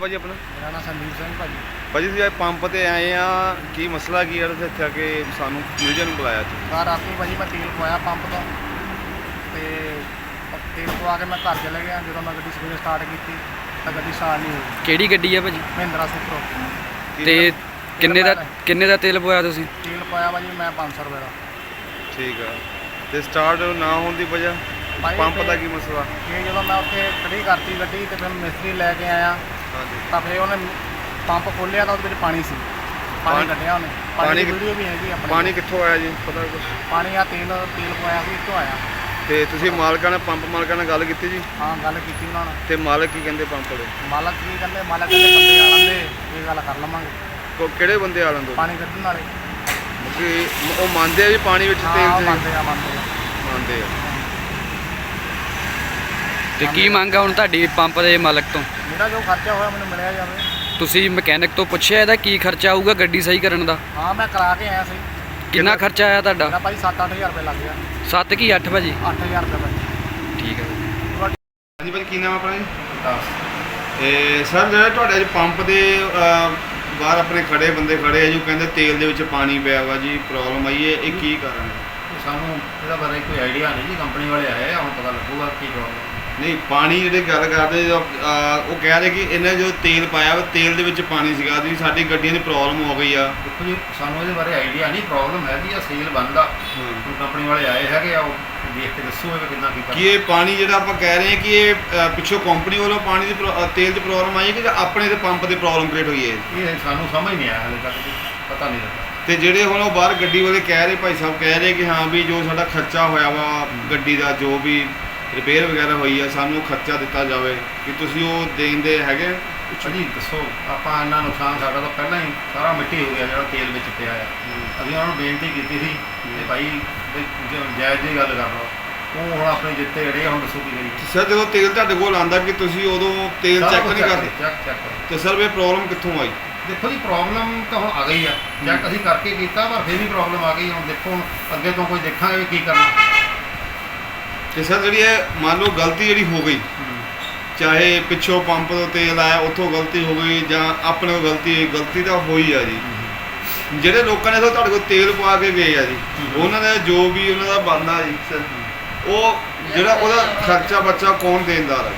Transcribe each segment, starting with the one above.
ਭਾਜੀ ਆਪਣਾ? ਮੇਰਾ ਨਾਮ ਸੰਦੀਪ ਸਿੰਘ ਭਾਜੀ। ਭਾਜੀ ਤੁਸੀਂ ਅੱਜ ਪੰਪ ਤੇ ਆਏ ਆ ਕੀ ਮਸਲਾ ਕੀ ਹੈ ਤੇ ਇੱਥੇ ਆ ਕੇ ਸਾਨੂੰ ਮੀਡੀਆ ਨੂੰ ਬੁਲਾਇਆ ਤੁਸੀਂ ਘਰ ਰਾਤੀ ਭਾਜੀ ਮੈਂ ਤੇਲ ਪਵਾਇਆ ਪੰਪ ਤੋਂ। ਤੇ ਤੇਲ ਪਵਾ ਕੇ ਮੈਂ ਘਰ ਚਲੇ ਗਿਆ ਜਦੋਂ ਮੈਂ ਗੱਡੀ ਸਵੇਰੇ ਸਟਾਰਟ ਕੀਤੀ ਤਾਂ ਗੱਡੀ ਸਟਾਰਟ ਨਹੀਂ ਹੋਈ। ਕਿਹੜੀ ਗੱਡੀ ਆ ਭਾਜੀ? ਮਹਿੰਦਰਾ ਸੁਪਰੋ। ਕੀ ਤੇ? ਕਿੰਨੇ ਦਾ ਕਿੰਨੇ ਦਾ ਤੇਲ ਪਵਾਇਆ ਤੁਸੀਂ? ਤੇਲ ਪਾਇਆ ਭਾਜੀ ਮੈਂ 500 ਰੁਪਏ ਦਾ। ਠੀਕ ਆ। ਤੇ ਸਟਾਰਟ ਨਾ ਹੋਣ ਦੀ ਵਜ੍ਹਾ? ਭਾਈ ਪੰਪ ਦਾ ਕੀ ਮਸਲਾ? ਇਹ ਜਦੋਂ ਮੈਂ ਉੱਥੇ ਖੜੀ ਕਰਤੀ ਗੱਡੀ ਤੇ ਫਿਰ ਮਿਸਤਰੀ ਲੈ ਕੇ ਆਇਆ। ਤਾਂ ਫਿਰ ਉਹਨੇ ਪੰਪ ਖੋਲਿਆ ਤਾਂ ਉਹਦੇ ਵਿੱਚ ਪਾਣੀ ਸੀ। ਪਾਣੀ ਪਾਣੀ- ਕੱਢਿਆ ਉਹਨੇ। ਪਾਣੀ ਪਾਣੀ ਕਿ- ਵੀਡੀਓ ਵੀ ਹੈਗੀ ਆਪਣੀ। ਪਾਣੀ ਕਿੱਥੋਂ ਆਇਆ ਜੀ? ਪਤਾ ਕੁਛ? ਪਾਣੀ ਆ ਤੇਲ ਤੇਲ ਪਵਾਇਆ ਸੀ ਇੱਥੋਂ ਆਇਆ। ਤੇ ਤੁਸੀਂ ਮਾਲਕਾਂ ਨਾਲ ਪੰਪ ਮਾਲਕਾਂ ਨਾਲ ਗੱਲ ਕੀਤੀ ਜੀ? ਹਾਂ ਗੱਲ ਕੀਤੀ ਉਹਨਾਂ ਨਾਲ। ਤੇ ਮਾਲਕ ਕੀ ਕਹਿੰਦੇ ਪੰਪ ਦੇ ਮਾਲਕ ਕੀ ਕਹਿੰਦੇ? ਮਾਲਕ ਕਹਿੰਦੇ ਬੰਦੇ ਆਲਾਂ ਦੇ ਇਹ ਗੱਲ ਕਰ ਲਵਾਂਗੇ। ਕੋ ਕਿਹੜੇ ਬੰਦੇ ਆ ਲੰਦੋ? ਪਾਣੀ ਕੱਢਣ ਵਾਲੇ। ਕਿ ਉਹ ਮੰਨਦੇ ਆ ਵੀ ਪਾਣੀ ਵਿੱਚ ਹਾਂ ਤੇਲ ਤੇ? ਮੰਨਦੇ ਆ ਮੰਨਦੇ ਆ। ਮੰਨਦੇ ਆ। ਤੇ ਕੀ ਮੰਗ ਆ ਹੁਣ ਤੁਹਾਡੀ ਪੰਪ ਦੇ ਮਾਲਕ ਤੋਂ? ਮੇਰਾ ਜੋ ਖਰਚਾ ਹੋਇਆ ਮੈਨੂੰ ਮਿਲਿਆ ਜਾਵੇ। ਤੁਸੀਂ ਮਕੈਨਿਕ ਤੋਂ ਪੁੱਛਿਆ ਇਹਦਾ ਕੀ ਖਰਚਾ ਆਊਗਾ ਗੱਡੀ ਸਹੀ ਕਰਨ ਦਾ? ਹਾਂ ਮੈਂ ਕਰਾ ਕੇ ਆਇਆ ਸੀ। ਕਿੰਨਾ ਖਰਚਾ ਆਇਆ ਮੇਰਾ ਤੁਹਾਡਾ ਭਾਈ 7-8000 ਰੁਪਏ ਲੱਗ ਗਿਆ। 7 ਕੀ 8 ਭਾਜੀ? 8000 ਰੁਪਏ ਭਾਈ ਠੀਕ ਹੈ ਹਾਂਜੀ ਭਾਜੀ ਕੀ ਨਾਮ ਆ ਆਪਣਾ ਜੀ? ਇਹ ਸਰ ਜਿਹੜਾ ਤੁਹਾਡੇ ਅੱਜ ਪੰਪ ਦੇ ਅਹ, ਬਾਹਰ ਆਪਣੇ ਖੜੇ ਬੰਦੇ ਖੜੇ ਆ ਜੋ ਕਹਿੰਦੇ ਤੇਲ ਦੇ ਵਿੱਚ ਪਾਣੀ ਪਿਆ ਵਾ ਜੀ ਪ੍ਰੋਬਲਮ ਆਈ ਹੈ। ਇਹ ਕੀ ਕਾਰਨ ਹੈ? ਸਾਨੂੰ ਇਹਦਾ ਬਾਰੇ ਕੋਈ ਆਈਡੀਆ ਨਹੀਂ ਜੀ ਕੰਪਨੀ ਵਾਲੇ ਆਏ ਆ ਹੁਣ ਪਤਾ ਲੱਗੂਗਾ ਕੀ ਪ੍ਰੋਬਲਮ ਨਹੀਂ ਪਾਣੀ ਜਿਹੜੇ ਗੱਲ ਕਰਦੇ ਉਹ ਕਹਿ ਰਹੇ ਕਿ ਇਹਨੇ ਜੋ ਤੇਲ ਪਾਇਆ ਵਾ ਤੇਲ ਦੇ ਵਿੱਚ ਪਾਣੀ ਸੀਗਾ ਜੀ ਸਾਡੀ ਗੱਡੀਆਂ ਦੀ ਪ੍ਰੋਬਲਮ ਹੋ ਗਈ ਆ। ਦੇਖੋ ਜੀ ਸਾਨੂੰ ਇਹਦੇ ਬਾਰੇ ਆਈਡੀਆ ਨਹੀਂ ਪ੍ਰੋਬਲਮ ਹੈਗੀ ਆ ਸੇਲ ਬੰਦਾ ਕੰਪਨੀ ਵਾਲੇ ਆਏ ਹੈਗੇ ਆ ਉਹ ਦੇਖ ਕੇ ਦੱਸੋ ਇਹ ਕਿੰਨਾ ਕੀ ਕਿ ਇਹ ਪਾਣੀ ਜਿਹੜਾ ਆਪਾਂ ਕਹਿ ਰਹੇ ਹਾਂ ਕਿ ਇਹ ਪਿੱਛੋਂ ਕੰਪਨੀ ਵੱਲੋਂ ਪਾਣੀ ਦੀ ਤੇਲ ਦੀ ਪ੍ਰੋਬਲਮ ਆਈ ਹੈ ਕਿ ਆਪਣੇ ਦੇ ਪੰਪ ਦੀ ਪ੍ਰੋਬਲਮ ਕ੍ਰੀਏਟ ਹੋਈ ਹੈ? ਇਹ ਸਾਨੂੰ ਸਮਝ ਨਹੀਂ ਆਇਆ ਹਲੇ ਤੱਕ ਪਤਾ ਨਹੀਂ ਲੱਗਾ। ਤੇ ਜਿਹੜੇ ਹੁਣ ਉਹ ਬਾਹਰ ਗੱਡੀ ਵਾਲੇ ਕਹਿ ਰਹੇ ਭਾਈ ਸਾਹਿਬ ਕਹਿ ਰਹੇ ਕਿ ਹਾਂ ਵੀ ਜੋ ਸਾਡਾ ਖਰਚਾ ਹੋਇਆ ਵਾ ਗੱਡੀ ਦਾ ਜੋ ਵੀ ਰਿਪੇਅਰ ਵਗੈਰਾ ਹੋਈ ਆ ਸਾਨੂੰ ਖਰਚਾ ਦਿੱਤਾ ਜਾਵੇ ਕਿ ਤੁਸੀਂ ਉਹ ਦੇਣ ਦੇ ਹੈਗੇ? ਜੀ ਦੱਸੋ। ਆਪਾਂ ਇੰਨਾ ਨੁਕਸਾਨ ਸਾਡਾ ਤਾਂ ਪਹਿਲਾਂ ਹੀ ਸਾਰਾ ਮਿੱਟੀ ਹੋ ਗਿਆ ਜਿਹੜਾ ਤੇਲ ਵਿੱਚ ਪਿਆ ਆ। ਅਸੀਂ ਉਹਨਾਂ ਨੂੰ ਬੇਨਤੀ ਕੀਤੀ ਸੀ ਕਿ ਭਾਈ ਵੀ ਜ- ਜਾਇਜ਼ ਦੀ ਗੱਲ ਕਰ ਲਓ ਉਹ ਹੁਣ ਆਪਣੇ ਜਿੱਤੇ ਅੜੇ ਆ, ਹੁਣ ਦੱਸੋ ਕੀ ਕਰੀਏ। ਸਰ ਜਦੋਂ ਤੇਲ ਤੁਹਾਡੇ ਕੋਲ ਆਂਦਾ ਕਿ ਤੁਸੀਂ ਉਦੋਂ ਤੇਲ ਸਾਰਾ ਚੈੱਕ ਕੁਛ ਨਹੀਂ ਕਰਦੇ? ਚੈੱਕ ਚੈੱਕ ਕਰੋ ਤੇ ਸਰ ਇਹ ਪ੍ਰੋਬਲਮ ਕਿੱਥੋਂ ਆਈ? ਦੇਖੋ ਜੀ ਪ੍ਰੋਬਲਮ ਤਾਂ ਹੁਣ ਆ ਗਈ ਆ। ਚੈੱਕ ਅਸੀਂ ਕਰਕੇ ਕੀਤਾ ਪਰ ਫਿਰ ਵੀ ਪ੍ਰੋਬਲਮ ਆ ਗਈ। ਹੁਣ ਦੇਖੋ ਹੁਣ ਅੱਗੇ ਤੋਂ ਕੋਈ ਦੇਖਾਂਗੇ ਵੀ ਕੀ ਕਰਨਾ। ਤੇ ਸਰ, ਜਿਹੜੀ ਇਹ ਮੰਨ ਲਓ ਗਲਤੀ ਜਿਹੜੀ ਹੋ ਗਈ, ਚਾਹੇ ਪਿੱਛੋਂ ਪੰਪ ਤੋਂ ਤੇਲ ਆਇਆ ਉੱਥੋਂ ਗਲਤੀ ਹੋ ਗਈ ਜਾਂ ਆਪਣੇ ਕੋਲ ਗਲਤੀ ਹੋਈ, ਗਲਤੀ ਤਾਂ ਹੋਈ ਆ ਜੀ। ਜਿਹੜੇ ਲੋਕਾਂ ਨੇ ਤੁਹਾਡੇ ਕੋਲ ਤੇਲ ਪਵਾ ਕੇ ਗਏ ਆ ਜੀ, ਉਹਨਾਂ ਦਾ ਜੋ ਵੀ ਉਹਨਾਂ ਦਾ ਬਣਦਾ ਜੀ, ਸਰ, ਉਹ ਜਿਹੜਾ ਉਹਦਾ ਖਰਚਾ ਬੱਚਾ ਕੌਣ ਦੇਣਦਾਰ ਹੈ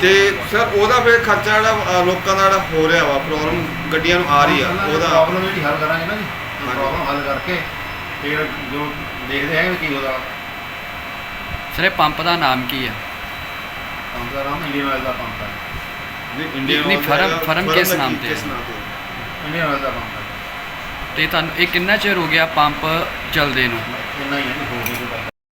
ਤੇ ਸਰ, ਉਹਦਾ ਫੇਰ ਖਰਚਾ ਜਿਹੜਾ ਲੋਕਾਂ ਦਾ ਜਿਹੜਾ ਹੋ ਰਿਹਾ ਵਾ ਪ੍ਰੋਬਲਮ ਗੱਡੀਆਂ ਨੂੰ ਆ ਰਹੀ ਆ, ਉਹਦਾ ਪ੍ਰੋਬਲਮ ਜਿਹੜੀ ਹੱਲ ਕਰਾਂਗੇ ਨਾ ਜੀ। ਹਾਂਜੀ। ਪ੍ਰੋਬਲਮ ਹੱਲ ਕਰਕੇ ਫਿਰ ਜੋ ਦੇਖਦੇ ਹੈਗੇ ਕੀ ਉਹਦਾ। ਸਰ ਇਹ ਪੰਪ ਦਾ ਨਾਮ ਕੀ ਆ? ਪੰਪ ਦਾ ਨਾਮ ਇੰਡੀਅਨ ਆਇਲ ਦਾ ਪੰਪ ਹੈ। ਇੰਡੀਅਨ ਨਹੀਂ, ਫਰਮ- ਫਰਮ ਕਿਸ ਨਾਮ ਤੇ ਹੈ? ਇੰਡੀਅਨ ਆਇਲ ਦਾ ਪੰਪ ਹੈ। ਤੇ ਤੁਹਾਨੂੰ ਇਹ ਕਿੰਨਾ ਚਿਰ ਹੋ ਗਿਆ ਪੰਪ ਚੱਲਦੇ ਨੂੰ? ਇੰਨਾ ਹੀ ਹੈ ਹੋ